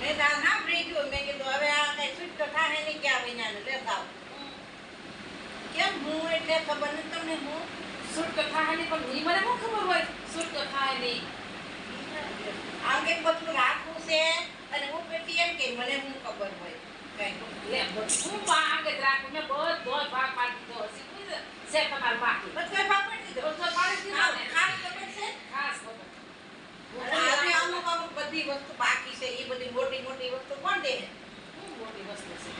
મેં તાર ના? ફ્રી ગયું. મેં કીધું હવે આ કઈ છૂટકો થાય નહીં ક્યાં મહિનાનું લેતા કેમ હું? એટલે ખબર નથી તમને હું? છૂટકો થાય નહીં પણ મને શું ખબર હોય? છૂટકો થાય નહીં. આમ કંઈક બધું રાખવું છે? અને હું પેટી એમ કે મને શું ખબર હોય? કંઈ. બધું ભાગ જ રાખું. મેં બધો ભાગ પાડી દીધો હશે. છે? તમારો બાકી. બધો ભાગ પાડી દીધો? બધો પાડી દીધો બધી વસ્તુ બાકી છે એ બધી મોટી મોટી વસ્તુ કોણ દે? શું મોટી વસ્તુ છે?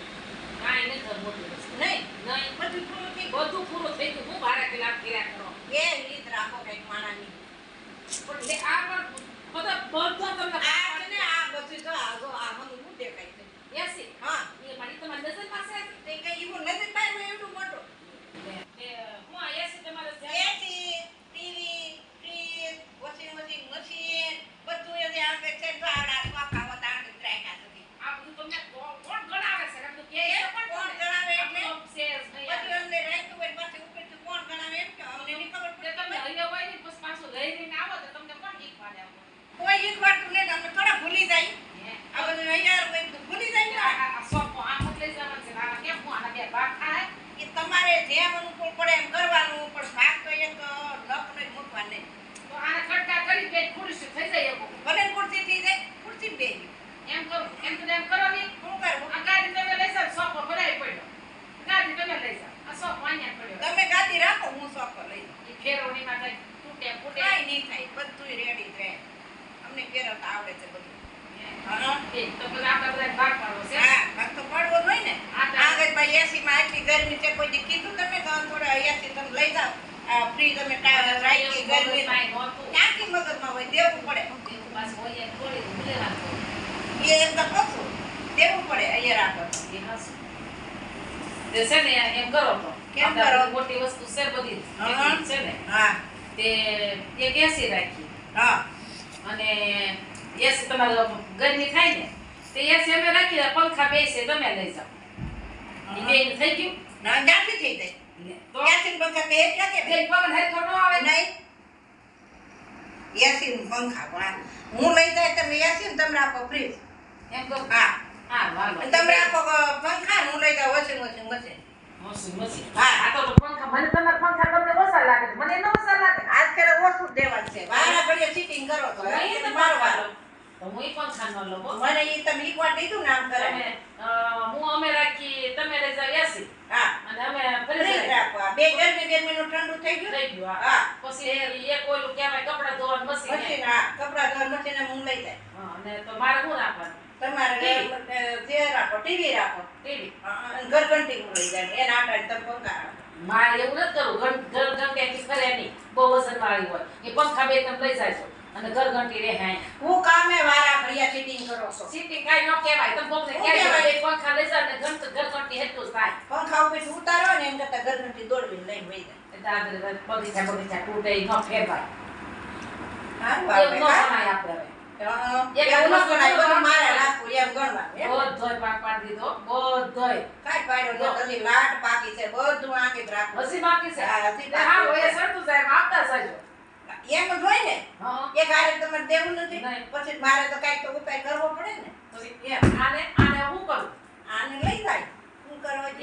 કાંઈ નથી મોટી વસ્તુ. નહીં? નહીં બધું પૂરું થઈ બધું પૂરું થઈ ગયું. હું ભાડા કલાક કર્યા કરો? એ રીત રાખો કંઈક માણાની. પણ લે આ પણ બધા બધા તમને આ ને આ બધું તો આ જો આ મને હું દેખાય છે? એસી હા. એ મારી તમારી નજર પાસે તે કઈ એવું નથી પાડ્યું એવડું મોટું એ હું આ એસી તમારે AC TV fridge washing machine machine બધું એ જે આગળ છે તો આવડા સોફા હતા આગળ રાખ્યા સુધી આ બધું તમને કોણ કોણ ગણાવે છે આમ તો કે એ છે પણ કોણ કોણ ગણાવે એટલે? આમ તો છે જ નહીં બધું અંદર રાખ્યું હોય પાછું ઉપરથી કોણ ગણાવે એમ કે અમને નહીં ખબર તે પડે તમે હૈયા હોય ને પછી પાછું લઈ લઈને આવો તો તમને કોણ શીખવાડે આવું? કોઈ એક વાર ને અમે થોડા ભૂલી જાય હે? આ બધું અહીંયા હોય તો ભૂલી જાય ને આ- આ સોફો આમ જ લઈ જવાનો છે. આમાં કેમ હું આના બે ભાગ થાય? એ તમારે જેમ અનુકૂળ પડે એમ કરવાનું પણ ભાગ તો એક નખ નહીં મૂકવા નહીં તો આને ખડકા કરી બે ખુરશી થઈ જાય એવું. ભલે ખુરશી થઈ જાય ખુરશી બે એમ કરો એમ તો એમ કરો નહીં. શું કરવું આ ગાડી તમે લઈ જાઓ, સોફો ભરાઈ પડ્યો. ગાડી તમે લઈ જાઓ. આ સોફો અહીંયા પડ્યો. તમે ગાદી રાખો હું સોફો લઈ જાઉં. ઈ ફેરવણીમાં કંઈક તૂટે ફૂટે. કાંઈ નહીં થાય બધું રેડી જ રહે અમને ફેરવતા આવડે છે બધું હા એ તો બધા આપણે બધા ભાગ પાડવો છે. હા ભાગ તો પડવો જ હોય ને આ તો- આગળ ભાઈ એસી માં આટલી ગરમી છે કોઈ દી કીધું તમે તો થોડા તમે લઈ જાઓ. આ ફ્રી તમે રાખી ગરમી. ક્યાંથી મગજમાં હોય? દેવું પડે. એ એમ તો કશું દેવું પડે અહીંયા રાખો. તે છે ને એમ કરો તો. કેમ કરો? મોટી વસ્તુ છે બધી. છે ને. હા. તે એક એસી રાખી હા. અને એસી તમારે ગરમી થાય ને તે એસી અમે રાખી પંખા બેસે તમે લઈ જાઓ. બેયનું થઈ ગયું? ના ક્યાંથી થઈ જાય? એસી પંખા બે ક્યાં કે બેન પવન ન આવે. નહીં. એસી પંખા પણ હું લઈ જાય તમે એસી ને તમને આપો ફ્રીજ એમ કહું હા. હા તમે રાખો પંખા હું લઈ જાઉં વોશિંગ મશીન મશીન હા. આ તો પંખા મને તમારા પંખા તમને ઓછા લાગે મને ન ઓછા લાગે. આજકાલ ઓછું જ દેવાનું છે. વારા ઘડીએ સીટિંગ કરો તો નહીં તો મારો વારો. તો હું ઈ પંખા લઉં હો. મને તમે એક વાર દીધું ને આમ કરે. હું અમે રાખી તમે રજા એસી હા. અને અમે ફ્રીજ ફ્રીજ રાખો આ. બે ગરમી ગરમી નું ઠંડુ થઈ ગયું? થઈ ગયું હા. પછી એક ઓલું કહેવાય કપડા ધોવાનું મશીન મશીન હા. કપડા ધોવા મશીન હું લઈ જાય. હા, અને તો મારે શું રાખવાનું? તમારે જે રાખો ટીવી રાખો. ટીવી. ઘરઘંટી લઈ જાય. એના આટાને તમે પંખા રાખો. મારે એવું નથી કરવું. ઘર ઘર ઘંટી કરે નહીં. બહુ વજન વાળી હોય. એ પંખા બે તમે લઈ જાય છો અને ઘર ઘંટી રહે હાય. હું કામે વારા ઘડિયા ચીટિંગ કરો છો? ચીટિંગ કાંઈ ન કહેવાય. તમે કહેજો, કહેવાય? એ પંખા લઈ જાઓ ને ઘર ઘંટી હેઠું જ થાય. પંખા ઉપર ઉતારો ને એમ કરતા ઘરઘંટી દોડવીને લઈને વહી જાય. એટલે આ બગીચા બગીચા તૂટે ન ફેરવાય સારું આપણે એક લાટ પાકી છે બધું આંગે જ રાખવું બાકી છે? હા, હા સરતું આપતા જજો. એમ જ હોય ને? હા. એક હારે તમારે દેવું નથી પછી મારે તો કાંઈક તો ઉપાય કરવો પડે ને. એમ આને આને હું કરું? આને લઈ જાય. શું કરવા લઈ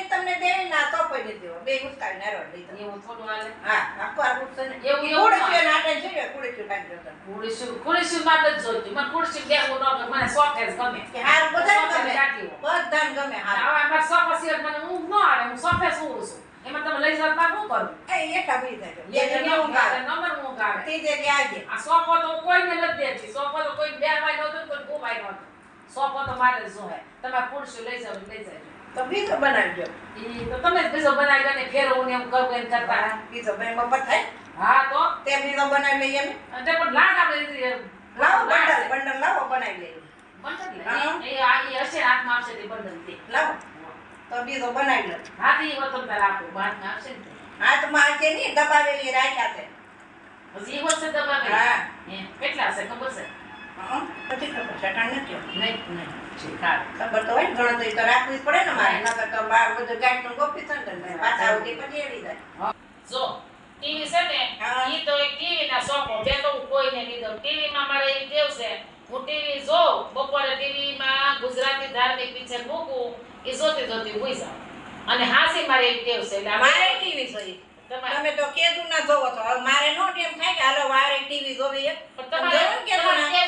જ તમને દેવી ના તો પડી દેવો. બે ઉસકાવીને હરવા લઈ જાઓ. એવું થોડું હાલે હા આખું ઉઠશે ને. એવું- એવું કુડચીઓ નાટે છે ને કુડચીઓ નાખી દો તમે. ખુરશી ખુરશી જ જોઈતી. મને ખુરશી બેહવું ન ગમે મને સોફે જ ગમે. કે હાર બધાને ગમે. કાઢી બધાને ગમે હાર હવે અમારે સોફા સિવાય મને ઊંઘ ન આવે હું સોફે સુવું છું. એમાં તમે લઈ શકતા તો શું કરું? એ એકા બી થાય બે બે જણ ઊંઘ નંબર ઊંઘ આવે ત્રીજે દી આવજે આ સોફો તો કોઈને નથી દેતી. સોફો તો કોઈ બેહવાય નહોતું કોઈ ગોવાય નહોતું. સોફો તો મારે શું જોહે તમારે ખુરશી લઈ જાવ લઈ જાય તો બીજો બનાવજો ઈ તો તમે બીજો બનાવી લો ને ફેરવું ને એમ કરવું એમ કરતા. બીજો ભાઈ મફત થાય. હા તો? તે બીજો બનાવી લઈએ અમે. અને પણ લાડ આપણે લાવો બંડલ બંડલ લાવો બનાવી લઈએ. બંધન હા. લે. એ આ હશે હાથમાં આવશે તે તે. લાવો. તો બીજો બનાવી લો. હાથી વતન તાર આપો ના આવશે ને તે. હાથમાં છે નહીં દબાવેલી રાખ્યા છે હજી ઈ વખતે દબાવે હા. કેટલા હશે ખબર છે? હં, નથી ખબર સટાણ નથી નહીં નહીં ખબર તો હોય ને ગણતરી તો રાખવી જ પડે ને મારે. નકર તો બાર બધું ગાંઠનું ગોપી થશે ને પાછા ઉઠી પછી એવી જાય. જો ટીવી છે ને હા. ઈ તો એક ટીવી ના શોખો બે તો હું કોઈને લીધો ટીવી માં મારે એવી છે? હું ટીવી જોઉં બપોરે ટીવી માં ગુજરાતી ધાર્મિક પિક્ચર મૂકું એ જોતી જોતી ભૂઈ જાઉં અને હાસી મારે એક ટેવ છે એટલે મારે ટીવી જોઈએ તમે તો કેદું ના જોવો છો હવે મારે નો ટેમ થાય કે હાલો મારે ટીવી જોવી. પણ તમારે કે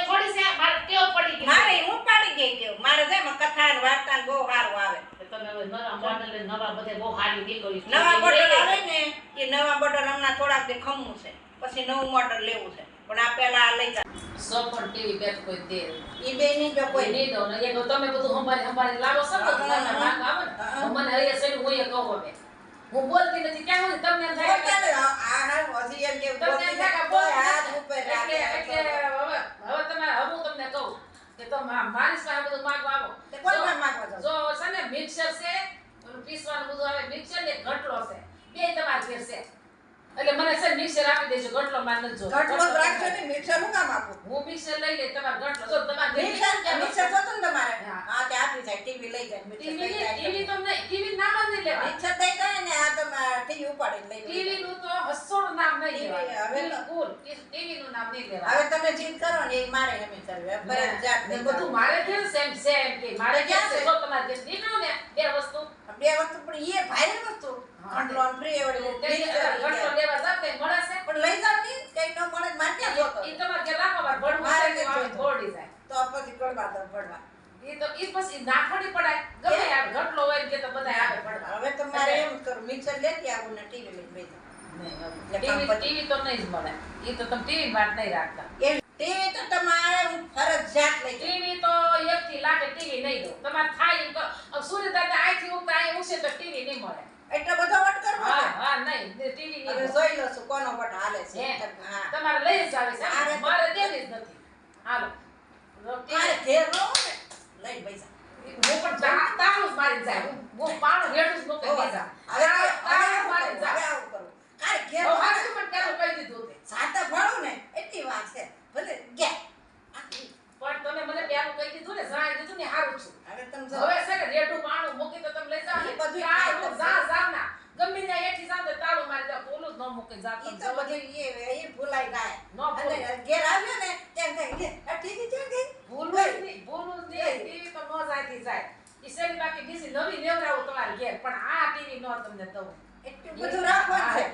થોડી છે મારે ટેવ પડી ગઈ મારે હું પાડી ગઈ ટેવ મારે જેમ કથા ને વાર્તા ને બહુ સારું આવે તમે નવા મોડેલ નવા બધે બહુ નીકળી નવા બોટલ આવે ને એ નવા બોટલ હમણાં થોડાક દી ખમવું છે પછી નવું મોટલ લેવું છે પણ આ પેલા આ લઈ જા સોફર ટીવી બેઠ કોઈ દે ઈ બે ની જો કોઈ. નહીં દો ને એક તમે બધું સંભાળી સંભાળી લાવો ને? તો હા, હા, વાંધો આવે ને. હા. મને છે ને હું એ કહું હવે. હું બોલતી નથી. ક્યાં સુધી તમને એમ થાય કે- ને, આ હા હજી એમ કે તમને એમ થાય કે કોઈ હાથ. ઉપર રાખે, એટલે હવે હવે તમારે હવે હું તમને કહું કે તો મારી પાસે બધું માંગવા આવો. તે કોઈ પણ માંગવા જાઓ. જો છે ને મિક્સર છે પીસવાનું બધું આવે. મિક્સર ને ઘટલો છે. બે તમારે ઘેર છે. એટલે મને સર મિક્સર આપી દેજો ગટલો નથી જોતો. ઘટલો રાખજો ને, મિક્સર હું કામ આપું? હું મિક્સર લઈ લે તમારે ગટલો તો તમારે મિક્સર કે મિક્સર તો ને તમારે? હા. તે આપી જાય, ટીવી લઈ જાય, ટીવી. ટીવી તો નહીં ટીવી નામ જ નહીં લેવા મિક્સર દઈ જાય ને આ તમારે ટીવી ઉપાડે લઈ ટીવી નું તો હસોડ નામ નહીં લેવા હવે તો- બિલકુલ ટીવી નું નામ નહીં લેવા હવે તમે જીત કરો ને એ મારે એમ કરવી. ફરજિયાત ને બધું મારે ઘેર સેમ સેમ કે મારે ક્યાં છે જો તમારે ઘેર નીકળો ને બે વસ્તુ બે વસ્તુ પણ એ ભાઈ વસ્તુ. ઘંટલો ને free વળી તે મિક્સર ઈ ઘટલો કે. લેવા જાવ મળે છે પણ લઈ જાવ ને કઈ ન મળે તો ક્યાં જોતો? ઈ તમારે ઘેર રાખો મારે ભડવું છે કે નથી આવે ભોળી જાય. તો પછી ગળવા દો, ભરવા. ઈ તો ઈ પછી નાખવાની પડાય. ગમે આવે ઘટલો હોય કે તો બધા આવે હવે તો મારે એમ મિક્સર લેતી આવું ને ટીવી લઈ બેસી ટીવી ટીવી તો નહીં જ મળે. ઈ તો તમે ટીવી વાત નહીં રાખતા. ટીવી તો તમારે ફરજિયાત લઈ ટીવી તો થી લાખે ટીવી નહીં દો તમારે થાય એમ કરો હવે સૂર્યદાદા અહીંથી ઉગતા અહીં ઉગશે તો ટીવી નહીં મળે. એટલો બધો વટ કરવો હા હા નહીં ટીવી હવે જોઈ લો છું કોનો વટ હાલે છે. તમારે લઈ જ આવે છે. મારે દેવી જ નથી. હાલો. મારે ઘેર ન ને, લઈને પૈસા હું પણ તા- જ મારીને જાય. હું પાણું જ હવે કરું, ઘેર પણ કહી દીધું તે. સાતા ભાડું ને એટલી વાત છે. ભલે ગયા પણ તમે મને પેલું કહી દીધું ને હારું છું. હવે તમ હવે છે ને રેડું પાણું મૂકી તો તમે લઈ જાવ ને. બધું તાળું જા જા ના ગમે ત્યાં એઠી જાવ તો તાળું મારી ઓલું જ ન મૂકે જા ઈ તો બધું એ એ ભૂલાઈ જાય. ન ભૂલે. ઘેર આવ્યો ને તેમ થાય ટીવી ક્યાં ગઈ? ભૂલું નહીં ભૂલું જ નહીં. ટીવી તો ન જાતી જાય. ઈસેલી બાકી બીજી નવી લેવડાવું તમારે ઘેર. પણ આ ટીવી ન તમને દઉં. એટલું બધું રાખવાનું છે.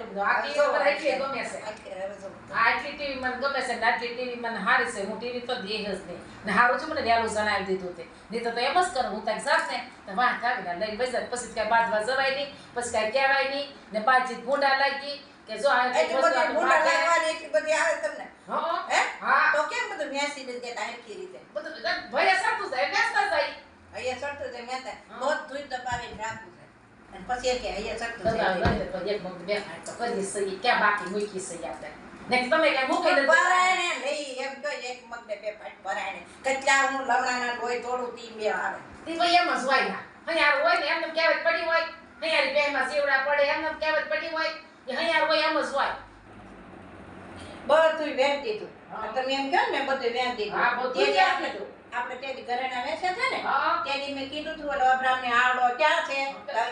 ગમે છે. આટલી ટીવી મને ગમે છે આટલી ટીવી મને હારી છે. હું ટીવી તો દેહ જ નહીં. ને હારું છે મને વહેલું જણાવી દીધું તે. નહીં તો તો એમ જ કરું. હું તારી સાસ ને તો આવીને લઈને. પછી કાંઈ બાજવા જવાય નહીં. પછી કાંઈ કહેવાય નહીં. ને પાછી ભૂંડા લાગી કે જો આ બધી ભૂંડા લાગવાની એટલી બધી આવે તમને. હા? તો કેમ બધું મેસી ને રીતે? બધું ભૈયા સરતું જાય બેસતા જાય અહીંયા મેં. બધું દબાવીને રાખવું છે. અને પછી એ કે અહીંયા ચડતું બધા છે લઈને તો એક મગ બે ખાય તો કરી સહી ક્યાં બાકી મૂકી સહી આપણે ને તમે કઈ મૂકી નથી પરાયણે લઈ એમ એક બે હું લોહી તોડું તી બે આવે તે ભાઈ એમ જ હોય ના હૈયાર હોય ને એમને કહેવત પડી હોય હૈયારી બેમાં સેવડા પડે એમને કહેવત પડી હોય કે હૈયાર હોય એમ જ હોય બધું વેમ દીધું તમે એમ કહો ને બધું વેમ દીધું હા, બધું જ આપણે તેથી ઘરેણા વેચે છે ને હા. તેથી મેં કીધું તું ઓલો અબ્રામને આડો ક્યાં છે?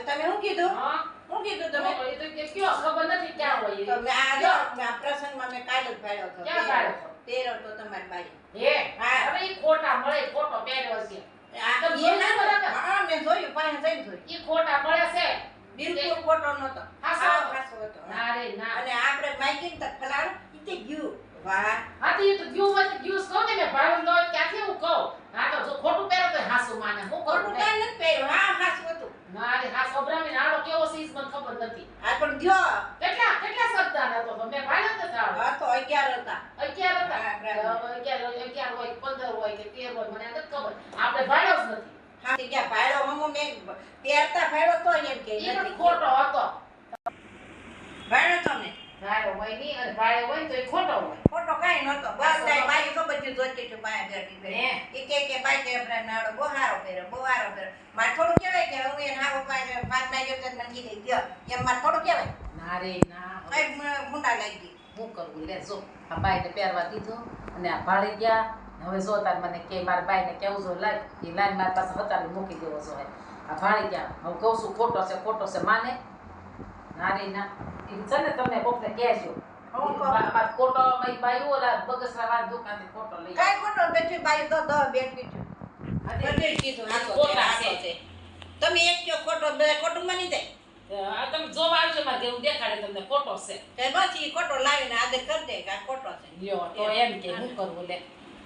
તમે શું કીધું? હા. શું કીધું તમે? એ તો કે કયો? ખબર નથી ક્યાં હોય તો. મેં આ જો મેં આ પ્રસંગમાં મેં કાલ જ ભાડ્યો હતો. ક્યાં ભાડ્યો? તેરો તો તમારી બાઈ હે? હા. હવે ઈ ખોટા મળે ખોટો પહેર્યો છે આ તો એ ના બરાબર? હા મેં જોયું પાસે જઈને જોયું. ઈ ખોટા મળે છે? બિલકુલ ખોટો નતો હા, હતો. હતો. ના રે ના. અને આપણે માઇકિંગ તક ફલાડ ઈ તે ગયું. વાહ હા તો ઈ તો ગયું હોય તો ગયું જ ને મેં ભાડું લો ક્યાંથી હું કહું? હા તો જો ખોટું પહેરો તો હાસુ માને. હું ખોટું કાંઈ નથી પહેર્યું. હા હાસું હતું. ના રે હાસ અબ્રામી નાડો કેવો મને ખબર નથી. આ પણ ગયો. કેટલા કેટલા સરદાર હતો તો? મેં ભાડ્યો તો તાળો હા તો હતા. હતા? હોય પંદર હોય કે તેર હોય મને નથી ખબર. આપણે ભાડો જ નથી. હા ભાડો? હમો મેં પહેરતા ભાડો તો એમ કે ખોટો હતો. ભાડો તો ભાડ્યો હોય નહીં અને ભાડ્યો હોય તો એ ખોટો હોય. ખોટો કાંઈ નતો બસ કાંઈ બાઈ તો બધું જોતી હતી બાયા બેઠી પે હે? ઈ કે કે બાઈ કે આપણે નાડો બહુ હારો પહેર્યો બહુ હારો પહેર્યો મારે થોડું કહેવાય કે હું એને હારો પાસે પાંચ બાઈ તો મને કીધી ગયો. એમ મારે થોડું કહેવાય. ના રે ના કઈ મુંડા લાગી હું કરવું લે જો. આ બાઈને પહેરવા દીધો અને આ ભાળી ગયા. હવે જો તાર મને કે મારા બાઈને કેવું જો લાગ? એ લાઈન મારી પાસે હતાડી મૂકી દેવો જો આ ભાળી ગયા. હવે કહું છું ખોટો છે ખોટો છે. માને? ના રે ના. એ છે ને તમને કોકને કહેજો. મા- ખોટો મારી બાઈ ઓલા બગસરા વાળા દુકાનથી ખોટો લઈ કાંઈ ખોટો બેઠી બાઈ તો દહ બેઠી છું. બધું કીધું ખોટા છે. તમે એક કયો ખોટો બધા ખોટું માની જાય આ તમે જોવા આવજો મારે ઘરે, હું દેખાડે તમને ફોટો છે કે પછી ખોટો લાવીને આદર કરી દે કે આ ખોટો છે લ્યો તો એમ કે હું કરવું લે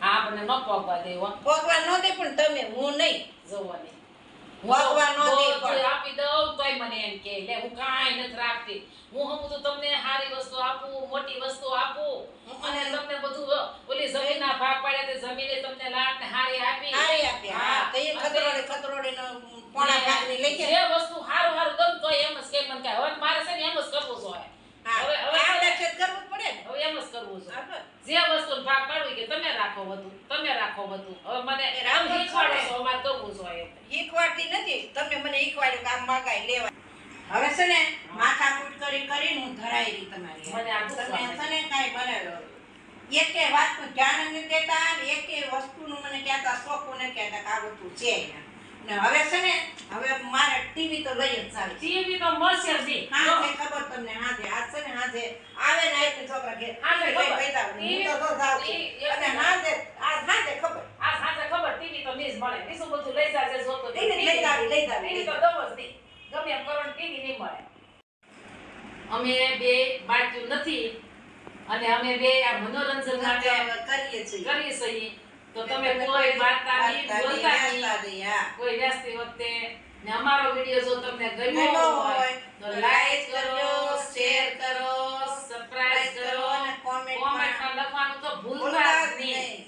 આપણને ન પગવા દેવો પગવા ન દે પણ તમે હું નહીં જોવાની ભગવાન નો દે પણ. આપી દઉં તોય મને એમ કે લે હું કાંઈ નથી રાખતી. હું હમું તો તમને સારી વસ્તુ આપું મોટી વસ્તુ આપું. અને તમને બધું ઓલી જમીનના ભાગ પાડ્યા તે જમીને તમને લાટ ને હારી આપી. હારી આપી હા. તો એ ખતરોડે ખતરોડે નો પોણા ભાગની લઈ જે વસ્તુ હારું હારું ગમ તો એમ જ કે મને કહે હવે મારે છે ને એમ જ કરવું જોઈએ હવે- હવે- આ છે કરવું પડે ને હવે એમ જ કરવું છે. જે વસ્તુ ભાગ પાડવું કે તમે રાખો બધું તમે રાખો બધું. હવે મને રામ શીખવાડે. છો અમારે કરવું જોઈએ શીખવાડતી નથી. તમે મને શીખવાડ્યું કે આમ માગાઈ લેવા હવે છે ને માથાકૂટ કરી કરીને હું ધરાઈ રહી તમારી મને આ તમે છે ને કાંઈ મને એકે વાતનું ધ્યાન નથી દેતા અને એકે વસ્તુનું મને કહેતા શોખું નથી કહેતા કે આ વસ્તુ છે ને હવે છે ને હવે મારે ટીવી તો લઈ જ ચાલે ટીવી તો મળશે હા ખબર તમને હા આજ હાથે આવે ને છોકરા ઘેર. હાથે કઈ ખબર. હું તો તો જાવ અને હાથે આ હાથે ખબર. આ સાંજે ખબર ટીવી તો નહીં મળે. બીજું બધું લઈ જાજે જોતો તો. એને લઈ જાવી, લઈ જાવી, ટીવી તો દમ જ નહીં. ગમે એમ કરો ટીવી નહીં મળે. અમે બે બાજુ નથી અને અમે બે આ મનોરંજન માટે કરીએ છીએ. કરીએ છીએ. તો તમે કોઈ વાર્તા નહીં બોલતા નહીં. કોઈ વ્યસ્તી વખતે ને અમારો વીડિયો જો તમને ગમ્યો હોય ભૂલવા જ નહીં.